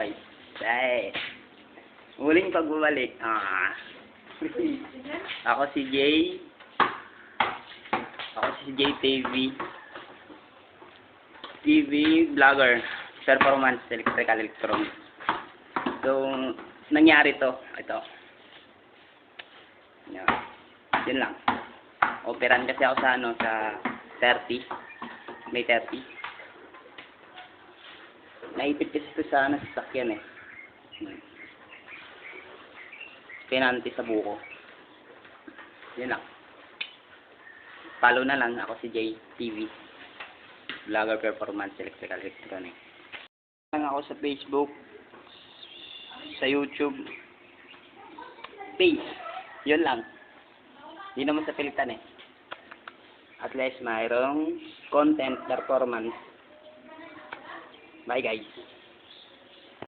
Ay, ay. Muling pagbabalik. Ah. Ako si Jay. Ako si Jay TV. TV vlogger. Performance electrical electronics. So, nangyari to. Ito. Yan. Yun lang. Operan kasi ako sa ano, sa 30. May 30. Naipit kasi ito sa ano, eh. Pinanti sa buko. Yun lang. Follow na lang. Ako si Jay TV. Vlogger Performance Electrical Electronic. Lang ako sa Facebook. Sa YouTube. Face. Yun lang. Hindi naman sa pilitan eh. At least mayroong content performance. 没得